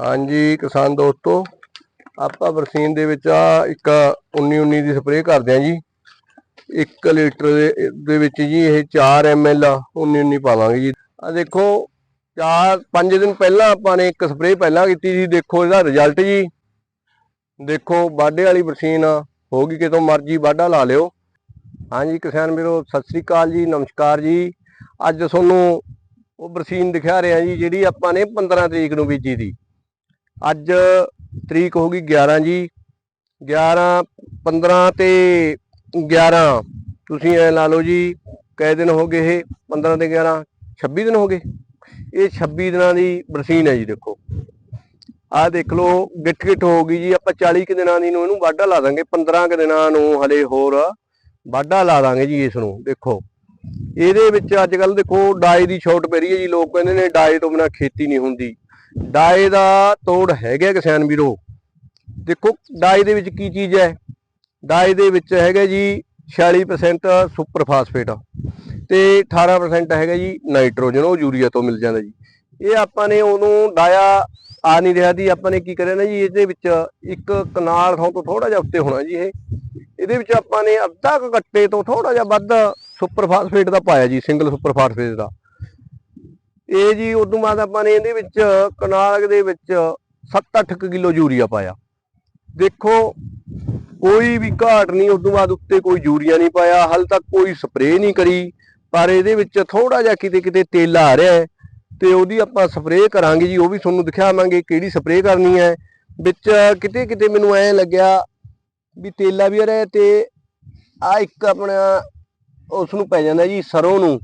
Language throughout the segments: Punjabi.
ਹਾਂਜੀ, ਕਿਸਾਨ ਦੋਸਤੋ, ਆਪਾਂ ਬਰਸੀਨ ਦੇ ਵਿੱਚ ਆ ਇੱਕ 19 19 ਦੀ ਸਪਰੇਅ ਕਰਦੇ ਆ ਜੀ। 1 ਲੀਟਰ ਦੇ- ਵਿੱਚ ਜੀ ਇਹ 4 ml 19 19 ਪਾਵਾਂਗੇ ਜੀ। ਆ ਦੇਖੋ 4 5 ਦਿਨ ਪਹਿਲਾਂ ਆਪਾਂ ਨੇ ਇੱਕ ਸਪਰੇਅ ਪਹਿਲਾਂ ਕੀਤੀ ਜੀ ਦੇਖੋ ਇਹਦਾ ਰਿਜ਼ਲਟ ਜੀ। ਦੇਖੋ ਬਾਡੇ ਵਾਲੀ ਬਰਸੀਨ ਹੋ ਗਈ, ਕਿਤੋਂ ਮਰਜ਼ੀ ਬਾਡਾ ਲਾ ਲਿਓ। ਹਾਂਜੀ ਕਿਸਾਨ ਵੀਰੋ, ਸਤਿ ਸ੍ਰੀ ਅਕਾਲ ਜੀ, ਨਮਸਕਾਰ ਜੀ। ਅੱਜ ਤੁਹਾਨੂੰ ਉਹ ਬਰਸੀਨ ਦਿਖਾ ਰਿਹਾ ਜੀ, ਜਿਹੜੀ ਆਪਾਂ ਨੇ 15 ਤਰੀਕ ਨੂੰ ਬੀਜੀ ਸੀ। ਅੱਜ ਤਰੀਕ ਹੋ ਗਈ 11 ਜੀ 11 15 ਤੇ 11 ਤੁਸੀਂ ਐ ਲਾ ਲਓ ਜੀ ਕਈ ਦਿਨ ਹੋ ਗਏ ਇਹ? 15 ਤੇ 11 26 ਦਿਨ ਹੋ ਗਏ। ਇਹ 26 ਦਿਨਾਂ ਦੀ ਬਰਸੀਨ ਹੈ ਜੀ ਦੇਖੋ। ਆਹ ਦੇਖ ਲਓ ਗਿੱਟ ਗਿੱਟ ਹੋ ਗਈ ਜੀ। ਆਪਾਂ 40 ਕੁ ਦਿਨਾਂ ਦੀ ਨੂੰ ਇਹਨੂੰ ਵਾਢਾ ਲਾ ਦਾਂਗੇ 15 ਕੁ ਦਿਨਾਂ ਨੂੰ ਹਲੇ ਹੋਰ ਵਾਢਾ ਲਾ ਦਾਂਗੇ ਜੀ ਇਸ ਨੂੰ, ਦੇਖੋ। ਇਹਦੇ ਵਿੱਚ ਅੱਜ ਕੱਲ ਦੇਖੋ, ਡਾਈ ਦੀ ਛੋਟ ਪੈ ਰਹੀ ਹੈ ਜੀ। ਲੋਕ ਕਹਿੰਦੇ ਨੇ ਡਾਈ ਤੋਂ ਬਿਨਾ ਖੇਤੀ ਨਹੀਂ ਹੁੰਦੀ। ਡਾਏ ਦਾ ਤੋੜ ਹੈਗਾ ਕਿਸਾਨ ਵੀਰੋ। ਦੇਖੋ, ਡਾਏ ਦੇ ਵਿੱਚ ਕੀ ਚੀਜ਼ ਹੈ? ਡਾਏ ਦੇ ਵਿੱਚ ਹੈਗਾ ਜੀ 46% ਸੁਪਰ ਫਾਸਫੇਟ ਤੇ 18% ਹੈਗਾ ਜੀ ਨਾਈਟ੍ਰੋਜਨ, ਉਹ ਯੂਰੀਆ ਤੋਂ ਮਿਲ ਜਾਂਦਾ ਜੀ। ਇਹ ਆਪਾਂ ਨੇ ਉਹਨੂੰ ਡਾਇਆ ਆ ਨਹੀਂ ਰਿਹਾ ਦੀ ਆਪਾਂ ਨੇ ਕੀ ਕਰਿਆ ਨਾ ਜੀ, ਇਹਦੇ ਵਿੱਚ ਇੱਕ ਕਨਾਲ ਥਾਂ ਤੋਂ ਥੋੜਾ ਜਿਹਾ ਉੱਤੇ ਹੋਣਾ ਜੀ ਇਹ। ਇਹਦੇ ਵਿੱਚ ਆਪਾਂ ਨੇ ਅੱਧਾ ਕੁ ਗੱਟੇ ਤੋਂ ਥੋੜਾ ਜਿਹਾ ਵੱਧ ਸੁਪਰ ਫਾਸਫੇਟ ਦਾ ਪਾਇਆ ਜੀ, ਸਿੰਗਲ ਸੁਪਰ ਫਾਸਫੇਟ ਦਾ। ਇਹ ਜੀ ਉਦੋਂ ਬਾਅਦ ਆਪਾਂ ਨੇ ਇਹਦੇ ਵਿੱਚ ਕਨਾਲ ਦੇ ਵਿੱਚ 7-8 ਕਿਲੋ ਯੂਰੀਆ ਪਾਇਆ। ਦੇਖੋ, ਕੋਈ ਵੀ ਘਾਟ ਨਹੀਂ, ਉਦੋਂ ਬਾਅਦ ਉੱਤੇ ਕੋਈ ਯੂਰੀਆ ਨਹੀਂ ਪਾਇਆ, ਹਾਲ ਤੱਕ ਕੋਈ ਸਪਰੇਅ ਨਹੀਂ ਕਰੀ, ਪਰ ਇਹਦੇ ਵਿੱਚ ਥੋੜਾ ਜਿਹਾ ਕਿਤੇ ਕਿਤੇ ਤੇਲਾ ਆ ਰਿਹਾ ਹੈ ਤੇ ਉਹਦੀ ਆਪਾਂ ਸਪਰੇਅ ਕਰਾਂਗੇ ਜੀ, ਉਹ ਵੀ ਤੁਹਾਨੂੰ ਦਿਖਾਵਾਂਗੇ ਕਿਹੜੀ ਸਪਰੇਅ ਕਰਨੀ ਹੈ। ਵਿੱਚ ਕਿਤੇ ਕਿਤੇ ਮੈਨੂੰ ਐ ਲੱਗਿਆ ਵੀ ਤੇਲਾ ਵੀ ਆ ਰਿਹਾ ਤੇ ਆ ਇੱਕ ਆਪਣਾ ਉਸ ਨੂੰ ਪੈ ਜਾਂਦਾ ਜੀ ਸਰੋਂ ਨੂੰ।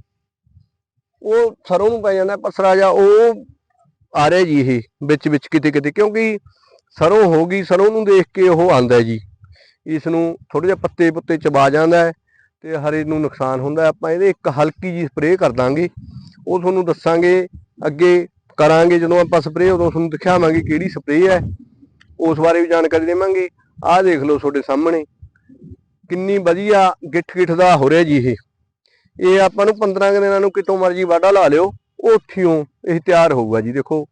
ਉਹ ਸਰੋਂ ਨੂੰ ਪੈ ਜਾਂਦਾ ਪਸਰਾ ਜਾ ਉਹ ਆ ਰਿਹਾ ਜੀ ਇਹ, ਵਿੱਚ ਵਿੱਚ ਕਿਤੇ ਕਿਤੇ, ਕਿਉਂਕਿ ਸਰੋਂ ਹੋ ਗਈ, ਸਰੋਂ ਨੂੰ ਦੇਖ ਕੇ ਉਹ ਆਂਦਾ ਜੀ। ਇਸ ਨੂੰ ਥੋੜੇ ਜਿਹਾ ਪੱਤੇ, ਪੁੱਤੇ ਚਬਾ ਜਾਂਦਾ ਹੈ ਤੇ ਹਰੇ ਨੂੰ ਨੁਕਸਾਨ ਹੁੰਦਾ ਆਪਾਂ ਇਹਦੇ ਇੱਕ ਹਲਕੀ ਜੀ ਸਪਰੇਅ ਕਰ ਦਾਂਗੇ। ਉਹ ਤੁਹਾਨੂੰ ਦੱਸਾਂਗੇ, ਅੱਗੇ ਕਰਾਂਗੇ, ਜਦੋਂ ਆਪਾਂ ਸਪਰੇਅ, ਉਦੋਂ ਤੁਹਾਨੂੰ ਦਿਖਾਵਾਂਗੇ ਕਿਹੜੀ ਸਪਰੇਅ ਹੈ। ਉਸ ਬਾਰੇ ਵੀ ਜਾਣਕਾਰੀ ਦੇਵਾਂਗੇ। ਆਹ ਦੇਖ ਲਓ ਤੁਹਾਡੇ ਸਾਹਮਣੇ। ਕਿੰਨੀ ਵਧੀਆ ਗਿੱਠ ਗਿੱਠ ਦਾ ਹੋ ਰਿਹਾ ਜੀ ਇਹ। ਇਹ ਆਪਾਂ ਨੂੰ 15 ਕੁ ਦਿਨਾਂ ਨੂੰ ਕਿਤੋਂ ਮਰਜ਼ੀ ਵਾਢਾ ਲਾ ਲਿਓ ਉੱਥਿਓਂ ਇਹ ਤਿਆਰ ਹੋਊਗਾ ਜੀ, ਦੇਖੋ।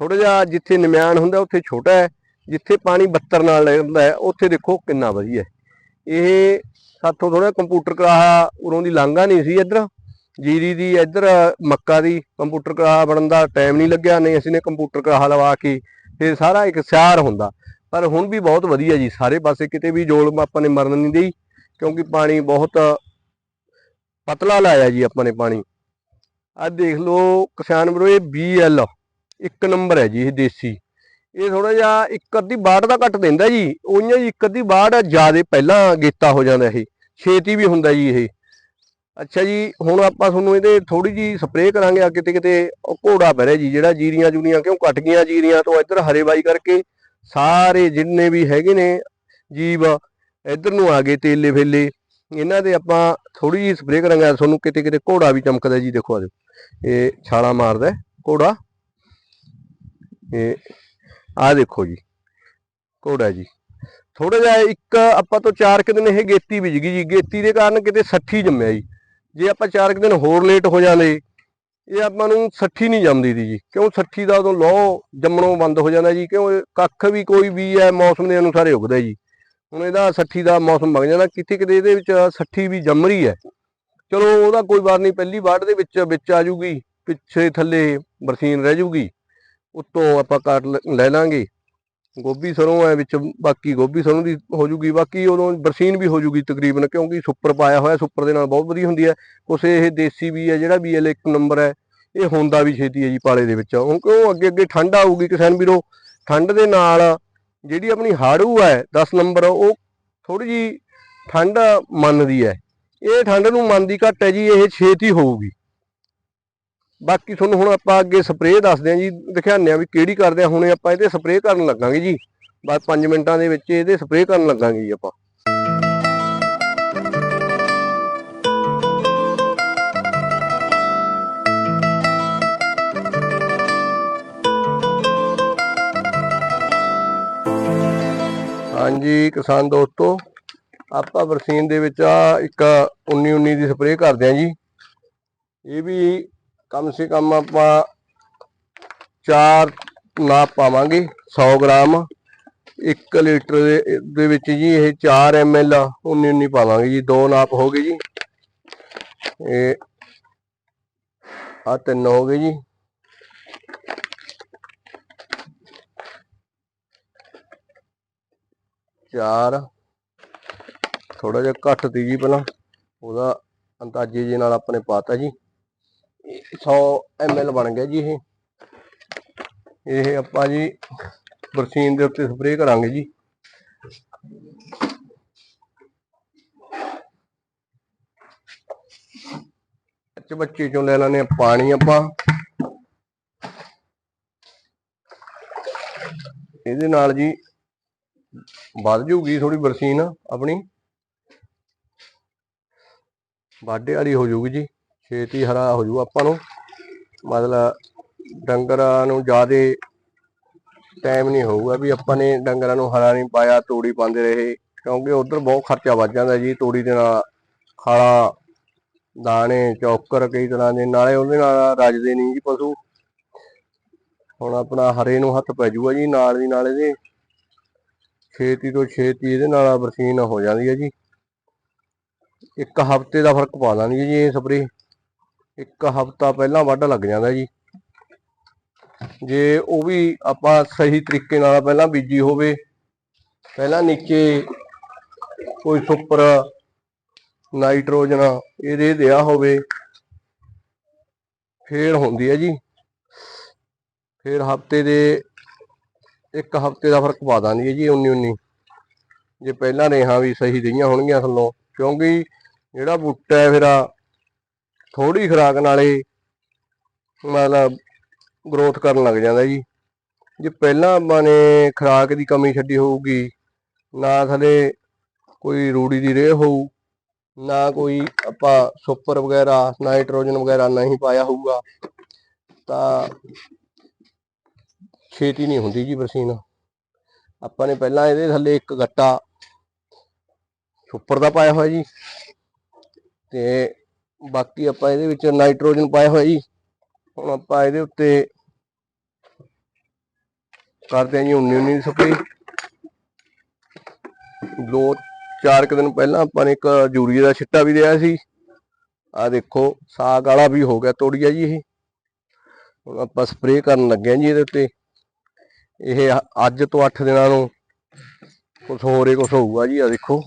ਥੋੜਾ ਜਿਹਾ ਜਿੱਥੇ ਨਿਮਿਆਨ ਹੁੰਦਾ, ਉੱਥੇ ਛੋਟਾ ਹੈ, ਜਿੱਥੇ ਪਾਣੀ 72 ਨਾਲ ਲੱਗਦਾ ਹੈ, ਉੱਥੇ ਦੇਖੋ ਕਿੰਨਾ ਵਧੀਆ ਇਹ ਸਾਥੋਂ ਥੋੜਾ ਕੰਪਿਊਟਰ ਕਰਾਹਾ ਉਰੋਂ ਦੀ ਲਾਂਘਾ ਨਹੀਂ ਸੀ ਇੱਧਰ, ਜੀਰੀ ਦੀ ਇੱਧਰ, ਮੱਕਾ ਦੀ ਕੰਪਿਊਟਰ ਕਰਾਹਾ ਬਣਨ ਦਾ ਟਾਈਮ ਨਹੀਂ ਲੱਗਿਆ, ਨਹੀਂ ਅਸੀਂ ਨੇ ਕੰਪਿਊਟਰ ਕਰਾਹਾ ਲਵਾ ਕੇ, ਫਿਰ ਸਾਰਾ ਇੱਕ ਸਿਆਰ ਹੁੰਦਾ। ਪਰ ਹੁਣ ਵੀ ਬਹੁਤ ਵਧੀਆ ਜੀ, ਸਾਰੇ ਪਾਸੇ ਕਿਤੇ ਵੀ ਜੋਲ ਆਪਾਂ ਨੇ ਮਰਨ ਨਹੀਂ ਦੇਈ, ਕਿਉਂਕਿ ਪਾਣੀ ਬਹੁਤ ਪਤਲਾ ਲਾਇਆ ਜੀ ਆਪਾਂ ਨੇ ਪਾਣੀ। ਆ ਦੇਖ ਲਓ ਕਿਸਾਨ ਵੀਰੋ, ਇਹ BL ਇੱਕ ਨੰਬਰ ਹੈ ਜੀ ਇਹ ਦੇਸੀ। ਇਹ ਥੋੜਾ ਜਿਹਾ ਇੱਕ ਅੱਧੀ ਬਾੜ ਦਾ ਘੱਟ ਦਿੰਦਾ ਜੀ। ਉਹਨਾਂ ਜੀ ਇੱਕ ਅੱਧੀ ਬਾੜ ਜਿਆਦੇ ਪਹਿਲਾਂ ਗੇਤਾ ਹੋ ਜਾਂਦਾ ਇਹ। ਛੇਤੀ ਵੀ ਹੁੰਦਾ ਜੀ ਇਹ। ਅੱਛਾ ਜੀ, ਹੁਣ ਆਪਾਂ ਤੁਹਾਨੂੰ ਇਹਦੇ ਥੋੜੀ ਜੀ ਸਪਰੇਅ ਕਰਾਂਗੇ। ਆ ਕਿਤੇ ਕਿਤੇ ਘੋੜਾ ਪੈ ਰਿਹਾ ਜੀ, ਜਿਹੜਾ ਜੀਰੀਆਂ ਜੂਰੀਆਂ ਕਿਉਂ ਕੱਟ ਗਈਆਂ ਜੀਰੀਆਂ ਤੋਂ ਇੱਧਰ ਹਰੇਬਾਈ ਕਰਕੇ ਸਾਰੇ ਜਿੰਨੇ ਵੀ ਹੈਗੇ ਨੇ ਜੀਵ ਇੱਧਰ ਨੂੰ ਆ ਗਏ ਤੇਲੇ ਫੇਲੇ। ਇਹਨਾਂ ਦੇ ਆਪਾਂ ਥੋੜੀ ਜੀ ਸਪਰੇਅ ਕਰਾਂਗੇ। ਤੁਹਾਨੂੰ ਕਿਤੇ ਕਿਤੇ ਘੋੜਾ ਵੀ ਚਮਕਦਾ ਜੀ, ਦੇਖੋ ਆ ਇਹ ਛਾਲਾ ਮਾਰਦਾ ਘੋੜਾ। ਇਹ ਆ ਦੇਖੋ ਜੀ, ਘੋੜਾ ਜੀ। ਥੋੜਾ ਜਿਹਾ ਇੱਕ ਆਪਾਂ ਤੋਂ 4 ਕਿ ਦਿਨ ਇਹ ਗੇਤੀ ਵਿਜ ਗਈ ਜੀ। ਗੇਤੀ ਦੇ ਕਾਰਨ ਕਿਤੇ 60 ਜੰਮਿਆ ਜੀ। ਜੇ ਆਪਾਂ 4 ਕਿ ਦਿਨ ਹੋਰ ਲੇਟ ਹੋ ਜਾਂਦੇ, ਇਹ ਆਪਾਂ ਨੂੰ 60 ਨਹੀਂ ਜੰਮਦੀ ਦੀ ਜੀ। ਕਿਉਂ 60 ਦਾ ਉਦੋਂ ਲੋ ਜੰਮਣੋਂ ਬੰਦ ਹੋ ਜਾਂਦਾ ਜੀ। ਕਿਉਂ ਕੱਖ ਵੀ ਕੋਈ ਵੀ ਹੈ, ਮੌਸਮ ਦੇ ਅਨੁਸਾਰ ਉਗਦਾ ਜੀ। ਹੁਣ ਇਹਦਾ 60 ਦਾ ਮੌਸਮ ਬਣ ਜਾਂਦਾ ਕਿਤੇ ਕਿਤੇ ਇਹਦੇ ਵਿੱਚ 60 ਵੀ ਜੰਮ ਰਹੀ ਹੈ। ਚਲੋ ਉਹਦਾ ਕੋਈ ਵਾਰ ਨਹੀਂ, ਪਹਿਲੀ ਵਾਢ ਦੇ ਵਿੱਚ ਵਿੱਚ ਆ ਜੂਗੀ, ਪਿੱਛੇ ਥੱਲੇ ਬਰਸੀਨ ਰਹਿ ਜੂਗੀ, ਉੱਤੋਂ ਆਪਾਂ ਕਾਟ ਲੈ ਲਾਂਗੇ। ਗੋਭੀ ਸਰੋਂ ਹੈ ਵਿੱਚ, ਬਾਕੀ ਗੋਭੀ ਸਰੋਂ ਦੀ ਹੋ ਜੂਗੀ, ਬਾਕੀ ਉਦੋਂ ਬਰਸੀਨ ਵੀ ਹੋ ਜੂਗੀ ਤਕਰੀਬਨ, ਕਿਉਂਕਿ ਸੁਪਰ ਪਾਇਆ ਹੋਇਆ, ਸੁਪਰ ਦੇ ਨਾਲ ਬਹੁਤ ਵਧੀਆ ਹੁੰਦੀ ਹੈ। ਕੁਛ ਇਹ ਦੇਸੀ ਵੀ ਹੈ, ਜਿਹੜਾ ਵੀ ਇਹ ਇੱਕ ਨੰਬਰ ਹੈ, ਇਹ ਹੁੰਦਾ ਵੀ ਛੇਤੀ ਹੈ ਜੀ ਪਾਲੇ ਦੇ ਵਿੱਚ। ਹੁਣ ਉਹ ਅੱਗੇ ਅੱਗੇ ਠੰਡ ਆਊਗੀ ਕਿਸਾਨ ਵੀਰੋ? ਠੰਡ ਦੇ ਨਾਲ ਜਿਹੜੀ ਆਪਣੀ ਹਾੜੂ ਹੈ 10 ਨੰਬਰ, ਉਹ ਥੋੜੀ ਜੀ ਠੰਡ ਮੰਨਦੀ ਹੈ। ਇਹ ਠੰਡ ਨੂੰ ਮੰਨਦੀ ਘੱਟ ਹੈ ਜੀ, ਇਹ ਛੇਤੀ ਹੋਊਗੀ। ਬਾਕੀ ਤੁਹਾਨੂੰ ਹੁਣ ਆਪਾਂ ਅੱਗੇ ਸਪਰੇਅ ਦੱਸਦੇ ਹਾਂ ਜੀ, ਦਿਖਾਉਂਦੇ ਹਾਂ ਵੀ ਕਿਹੜੀ ਕਰਦੇ ਆ। ਹੁਣੇ ਆਪਾਂ ਇਹਦੇ ਸਪਰੇਅ ਕਰਨ ਲੱਗਾਂਗੇ ਜੀ। ਬਸ 5 ਮਿੰਟਾਂ ਦੇ ਵਿੱਚ ਇਹਦੇ ਸਪਰੇਅ ਕਰਨ ਲੱਗਾਂਗੇ ਜੀ ਆਪਾਂ। ਹਾਂਜੀ ਕਿਸਾਨ ਦੋਸਤੋ, ਆਪਾਂ ਬਰਸੀਨ ਦੇ ਵਿੱਚ ਆ ਇੱਕ 19 19 ਦੀ ਸਪਰੇਅ ਕਰਦੇ ਹਾਂ ਜੀ। ਇਹ ਵੀ ਕਮ ਸੇ ਕਮ ਆਪਾਂ ਚਾਰ ਨਾਪ ਪਾਵਾਂਗੇ 100 ਗ੍ਰਾਮ। 1 ਲੀਟਰ ਦੇ ਵਿੱਚ ਜੀ ਇਹ 4 ml 19 19 ਪਾਵਾਂਗੇ ਜੀ, ਦੋ ਨਾਪ ਹੋ ਗਏ ਜੀ। ਇਹ ਆ ਤਿੰਨ ਹੋ ਗਏ ਜੀ। ਚਾਰ। ਥੋੜਾ ਜਿਹਾ ਘੱਟ ਤੀ ਜੀ ਪਹਿਲਾਂ। ਉਹਦਾ ਅੰਦਾਜ਼ੇ ਜੇ ਨਾਲ ਆਪਣੇ ਪਾਤਾ ਜੀ। 100 ml ਬਣ ਗਿਆ ਜੀ ਇਹ। ਇਹ ਆਪਾਂ ਜੀ ਬਰਸੀਨ ਦੇ ਉੱਤੇ ਸਪਰੇਅ ਕਰਾਂਗੇ ਜੀ। ਚ ਬੱਚੇ ਚੋਂ ਲੈ ਲੈਣੇ ਪਾਣੀ ਆਪਾਂ। ਇਹਦੇ ਨਾਲ ਜੀ ਵੱਧ ਜੂਗੀ ਥੋੜੀ ਬਰਸੀਨ ਆਪਣੀ। ਵਾਢੇ ਵਾਲੀ ਹੋ ਜੂਗੀ ਜੀ, ਛੇਤੀ ਹਰਾ ਹੋ ਜੂ ਆਪਾਂ ਨੂੰ। ਮਤਲਬ ਡੰਗਰਾਂ ਨੂੰ ਜ਼ਿਆਦੇ ਟਾਈਮ ਨਹੀਂ ਹੋਊਗਾ ਵੀ ਆਪਾਂ ਨੇ ਡੰਗਰਾਂ ਨੂੰ ਹਰਾ ਨਹੀਂ ਪਾਇਆ, ਤੋੜੀ ਪਾਉਂਦੇ ਰਹੇ, ਕਿਉਂਕਿ ਉਧਰ ਬਹੁਤ ਖਰਚਾ ਵੱਜ ਜਾਂਦਾ ਜੀ ਤੋੜੀ ਦੇ ਨਾਲ। ਖਾਲਾ, ਦਾਣੇ, ਚੌਕਰ ਕਈ ਤਰ੍ਹਾਂ ਦੇ, ਨਾਲੇ ਉਹਦੇ ਨਾਲ ਰਜਦੇ ਨਹੀਂ ਜੀ ਪਸ਼ੂ। ਹੁਣ ਆਪਣਾ ਹਰੇ ਨੂੰ ਹੱਥ ਪੈ ਜੂਗਾ ਜੀ ਨਾਲ ਦੀ ਨਾਲ ਇਹਦੇ। ਛੇਤੀ ਤੋਂ ਛੇਤੀ ਇਹਦੇ ਨਾਲ ਬਰਸੀਨ ਹੋ ਜਾਂਦੀ ਹੈ ਜੀ। ਇੱਕ ਹਫ਼ਤੇ ਦਾ ਫ਼ਰਕ ਪਾ ਦਾਂਗੇ ਜੀ ਇਹ ਸਪਰੇ ਇੱਕ ਹਫ਼ਤਾ ਪਹਿਲਾਂ ਵੱਢ ਲੱਗ ਜਾਂਦਾ ਜੀ। ਜੇ ਉਹ ਵੀ ਆਪਾਂ ਸਹੀ ਤਰੀਕੇ ਨਾਲ ਪਹਿਲਾਂ ਬੀਜੀ ਹੋਵੇ, ਪਹਿਲਾਂ ਨੀਚੇ ਕੋਈ ਸੁਪਰ, ਨਾਈਟ੍ਰੋਜਨ ਇਹਦੇ ਦਿਆ ਹੋਵੇ, ਫੇਰ ਹੁੰਦੀ ਹੈ ਜੀ। ਫੇਰ ਹਫ਼ਤੇ ਦੇ ਇੱਕ ਹਫ਼ਤੇ ਦਾ ਫ਼ਰਕ ਪਾ ਦਾਂਦੀ ਹੈ ਜੀ 19 19 ਜੇ ਪਹਿਲਾਂ ਰੇਹਾਂ ਵੀ ਸਹੀ ਰਹੀਆਂ ਹੋਣਗੀਆਂ ਥੱਲੋਂ, ਕਿਉਂਕਿ ਜਿਹੜਾ ਬੂਟਾ ਹੈ ਫਿਰ ਥੋੜੀ ਖੁਰਾਕ ਨਾਲੇ ਮਤਲਬ ਗਰੋਥ ਕਰਨ ਲੱਗ ਜਾਂਦਾ ਜੀ। ਜੇ ਪਹਿਲਾਂ ਆਪਾਂ ਨੇ ਖੁਰਾਕ ਦੀ ਕਮੀ ਛੱਡੀ ਹੋਊਗੀ, ਨਾ ਥਲੇ ਕੋਈ ਰੂੜੀ ਦੀ ਰੇਹ ਹੋਊ, ਨਾ ਕੋਈ ਆਪਾਂ ਸੁਪਰ ਵਗੈਰਾ, ਨਾਈਟ੍ਰੋਜਨ ਵਗੈਰਾ ਨਹੀਂ ਪਾਇਆ ਹੋਊਗਾ, ਤਾਂ ਛੇਤੀ ਨਹੀਂ ਹੁੰਦੀ ਜੀ ਬਰਸੀਨ ਆਪਾਂ ਨੇ ਪਹਿਲਾਂ ਇਹਦੇ ਥੱਲੇ ਇੱਕ ਗੱਟਾ ਸੁਪਰ ਦਾ ਪਾਇਆ ਹੋਇਆ ਜੀ ਤੇ ਬਾਕੀ ਆਪਾਂ ਇਹਦੇ ਵਿੱਚ ਨਾਈਟ੍ਰੋਜਨ ਪਾਇਆ ਹੋਇਆ ਜੀ। ਹੁਣ ਆਪਾਂ ਇਹਦੇ ਉੱਤੇ ਕਰਦੇ ਹਾਂ ਜੀ 19 19 ਸਪਰੇ ਦੋ ਚਾਰ ਕੁ ਦਿਨ ਪਹਿਲਾਂ ਆਪਾਂ ਨੇ ਇੱਕ ਯੂਰੀਆ ਦਾ ਛਿੱਟਾ ਵੀ ਦਿਆ ਸੀ। ਆ ਦੇਖੋ, ਸਾਗ ਵਾਲਾ ਵੀ ਹੋ ਗਿਆ ਤੋੜੀਆ ਜੀ ਇਹ। ਹੁਣ ਆਪਾਂ ਸਪਰੇਅ ਕਰਨ ਲੱਗੇ ਹਾਂ ਜੀ ਇਹਦੇ ਉੱਤੇ। ਇਹ ਅੱਜ ਤੋਂ 8 ਦਿਨਾਂ ਨੂੰ ਕੁਝ ਹੋਰ ਹੀ ਕੁਝ ਹੋਊਗਾ ਜੀ ਆ ਦੇਖੋ।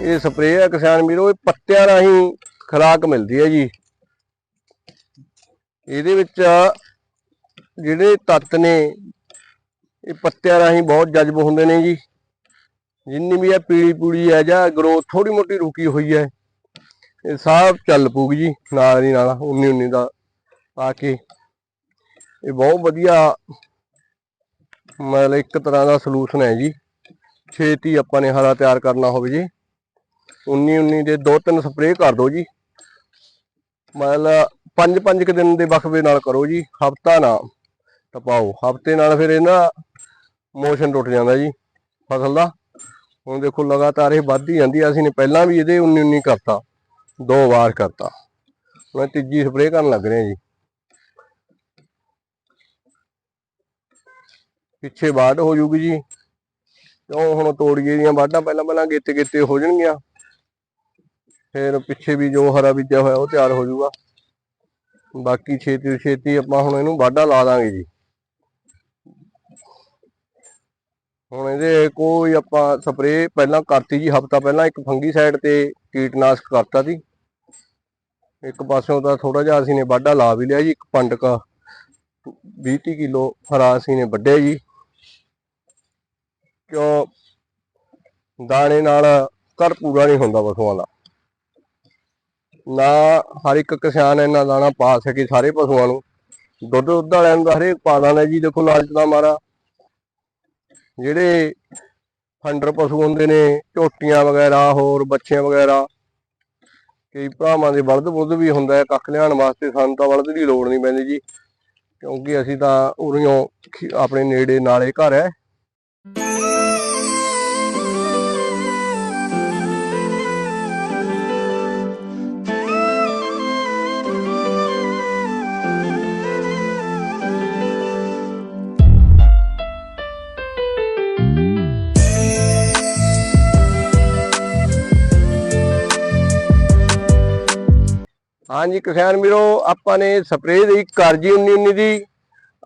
ਇਹ ਸਪਰੇਅ ਹੈ ਕਿਸਾਨ ਵੀਰੋ, ਇਹ ਪੱਤਿਆਂ ਰਾਹੀਂ ਖੁਰਾਕ ਮਿਲਦੀ ਹੈ ਜੀ। ਇਹਦੇ ਵਿੱਚ ਜਿਹੜੇ ਤੱਤ ਨੇ, ਇਹ ਪੱਤਿਆਂ ਰਾਹੀਂ ਬਹੁਤ ਜਜ਼ਬ ਹੁੰਦੇ ਨੇ ਜੀ। ਜਿੰਨੀ ਵੀ ਇਹ ਪੀਲੀ ਪੂਲੀ ਹੈ ਜਾਂ ਗਰੋਥ ਥੋੜੀ ਮੋਟੀ ਰੁਕੀ ਹੋਈ ਹੈ, ਇਹ ਸਭ ਚੱਲ ਪੂਗੀ ਜੀ, ਨਾਲ ਦੀ ਨਾਲ 19 19 ਦਾ ਆ ਕੇ। ਇਹ ਬਹੁਤ ਵਧੀਆ ਮਤਲਬ ਇੱਕ ਤਰ੍ਹਾਂ ਦਾ ਸੋਲੂਸ਼ਨ ਹੈ ਜੀ। ਛੇਤੀ ਆਪਾਂ ਨੇ ਹਰਾ ਤਿਆਰ ਕਰਨਾ ਹੋਵੇ ਜੀ। 19 19 ਦੇ ਦੋ ਤਿੰਨ ਸਪਰੇਅ ਕਰ ਦਿਓ ਜੀ। ਮਤਲਬ ਪੰਜ ਪੰਜ ਕੁ ਦਿਨ ਦੇ ਵਕਫੇ ਨਾਲ ਕਰੋ ਜੀ, ਹਫਤਾ ਨਾ ਟਪਾਓ। ਹਫ਼ਤੇ ਨਾਲ ਫਿਰ ਇਹਨਾਂ ਮੋਸ਼ਨ ਟੁੱਟ ਜਾਂਦਾ ਜੀ, ਫਸਲ ਦਾ। ਹੁਣ ਦੇਖੋ ਲਗਾਤਾਰ ਇਹ ਵੱਧਦੀ ਜਾਂਦੀ ਆ, ਅਸੀਂ ਨੇ ਪਹਿਲਾਂ ਵੀ ਇਹਦੇ 19 19 ਕਰਤਾ, ਦੋ ਵਾਰ ਕਰਤਾ। ਹੁਣ ਤੀਜੀ ਸਪਰੇਅ ਕਰਨ ਲੱਗ ਰਿਹਾ ਜੀ। ਪਿੱਛੇ ਬਾੜ ਹੋ ਜੂਗੀ ਜੀ। ਉਹ ਹੁਣ ਤੋੜੀਏ ਦੀਆਂ ਵਾਢਾਂ ਪਹਿਲਾਂ ਪਹਿਲਾਂ ਗੇਤੇ ਗੇਤੇ ਹੋ ਜਾਣਗੀਆਂ। ਫਿਰ ਪਿੱਛੇ ਵੀ ਜੋ ਹਰਾ ਬੀਜਿਆ ਹੋਇਆ ਉਹ ਤਿਆਰ ਹੋ ਜਾਊਗਾ ਬਾਕੀ ਛੇਤੀ ਤੋਂ ਛੇਤੀ ਆਪਾਂ ਹੁਣ ਇਹਨੂੰ ਵਾਢਾ ਲਾ ਦਾਂਗੇ ਜੀ। ਹੁਣ ਇਹਦੇ ਕੋਈ ਆਪਾਂ ਸਪਰੇਅ ਪਹਿਲਾਂ ਕਰਤੀ ਜੀ, ਹਫਤਾ ਪਹਿਲਾਂ ਇੱਕ ਫੰਗੀ ਸਾਈਡ ਤੇ ਕੀਟਨਾਸ਼ਕ ਕਰਤਾ ਸੀ। ਇੱਕ ਪਾਸਿਓਂ ਤਾਂ ਥੋੜਾ ਜਿਹਾ ਅਸੀਂ ਨੇ ਵਾਢਾ ਲਾ ਵੀ ਲਿਆ ਜੀ, ਇੱਕ ਪੰਡਕ। 20 30 ਕਿਲੋ ਹਰਾ ਅਸੀਂ ਨੇ ਵੱਢਿਆ ਜੀ। ਕਿਉਂ? ਦਾਣੇ ਨਾਲ ਘਰ ਪੂਰਾ ਨਹੀਂ ਹੁੰਦਾ ਪਸ਼ੂਆਂ ਦਾ। ਨਾ ਹਰ ਇੱਕ ਕਿਸਾਨ ਇੰਨਾ ਦਾਣਾ ਪਾ ਸਕੇ ਸਾਰੇ ਪਸ਼ੂਆਂ ਨੂੰ। ਦੁੱਧ ਦੁੱਧ ਵਾਲਿਆਂ ਨੂੰ ਹਰੇਕ ਪਾ ਦਾਣਾ ਜੀ, ਦੇਖੋ ਲਾਲਚ ਦਾ ਮਾਰਾ। ਜਿਹੜੇ ਫੰਡਰ ਪਸ਼ੂ ਹੁੰਦੇ ਨੇ, ਝੋਟੀਆਂ ਵਗੈਰਾ, ਹੋਰ ਬੱਚਿਆਂ ਵਗੈਰਾ, ਕਈ ਭਰਾਵਾਂ ਦੇ ਬਲਦ ਬੁੱਧ ਵੀ ਹੁੰਦਾ ਹੈ, ਕੱਖ ਲਿਆਉਣ ਵਾਸਤੇ ਸਾਨੂੰ ਤਾਂ ਬਲਦ ਦੀ ਲੋੜ ਨਹੀਂ ਪੈਂਦੀ ਜੀ, ਕਿਉਂਕਿ ਅਸੀਂ ਤਾਂ ਉਰੀਓ ਆਪਣੇ ਨੇੜੇ ਨਾਲੇ ਘਰ ਹੈ। ਹਾਂਜੀ, ਕਿਸਾਨ ਵੀਰੋ, ਆਪਾਂ ਨੇ ਸਪਰੇਅ ਦੀ ਕਰਜੀ 1919 ਦੀ।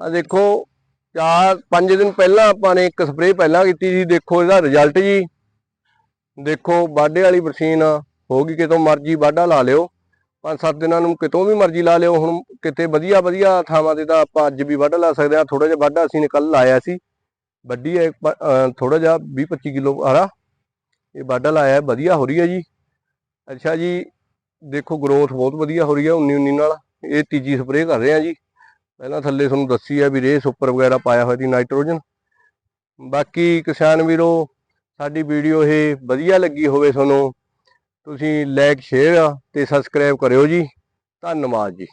ਆ ਦੇਖੋ, ਚਾਰ, ਪੰਜ ਦਿਨ ਪਹਿਲਾਂ ਆਪਾਂ ਨੇ ਇੱਕ ਸਪਰੇਅ ਪਹਿਲਾਂ ਕੀਤੀ ਸੀ। ਦੇਖੋ ਇਹਦਾ ਰਿਜ਼ਲਟ ਜੀ। ਦੇਖੋ ਬਾਡੇ ਵਾਲੀ ਮਸ਼ੀਨ ਹੋਗੀ ਕਿਤੋਂ ਮਰਜ਼ੀ ਬਾਡਾ ਲਾ ਲਿਓ। ਪੰਜ ਸੱਤ ਦਿਨਾਂ ਨੂੰ ਕਿਤੋਂ ਵੀ ਮਰਜ਼ੀ ਲਾ ਲਿਓ। ਹੁਣ ਕਿਤੇ ਵਧੀਆ ਵਧੀਆ ਥਾਵਾਂ ਤੇ ਤਾਂ ਆਪਾਂ ਅੱਜ ਵੀ ਵਾਢਾ ਲਾ ਸਕਦੇ ਆ। ਥੋੜਾ ਜਿਹਾ ਵਾਢਾ ਅਸੀਂ ਨੇ ਕੱਲ ਲਾਇਆ ਸੀ। ਵੱਡੀ ਹੈ ਥੋੜਾ ਜਿਹਾ 20 25 ਕਿਲੋ ਵਾਲਾ। ਇਹ ਵਾਢਾ ਲਾਇਆ, ਵਧੀਆ ਹੋ ਰਹੀ ਹੈ ਜੀ। ਅੱਛਾ ਜੀ ਦੇਖੋ ਗਰੋਥ ਬਹੁਤ ਵਧੀਆ ਹੋ ਰਹੀ ਹੈ 19 19 ਨਾਲ। ਇਹ ਤੀਜੀ ਸਪਰੇਅ ਕਰ ਰਹੇ ਆ ਜੀ। ਪਹਿਲਾਂ ਥੱਲੇ ਤੁਹਾਨੂੰ ਦੱਸੀ ਆ ਵੀ ਰੇਹ ਸੁਪਰ ਵਗੈਰਾ ਪਾਇਆ ਹੋਇਆ ਸੀ ਨਾਈਟ੍ਰੋਜਨ ਬਾਕੀ ਕਿਸਾਨ ਵੀਰੋ, ਸਾਡੀ ਵੀਡੀਓ ਇਹ ਵਧੀਆ ਲੱਗੀ ਹੋਵੇ ਤੁਹਾਨੂੰ, ਤੁਸੀਂ ਲਾਈਕ ਸ਼ੇਅਰ ਤੇ ਸਬਸਕ੍ਰਾਈਬ ਕਰਿਓ ਜੀ। ਧੰਨਵਾਦ ਜੀ।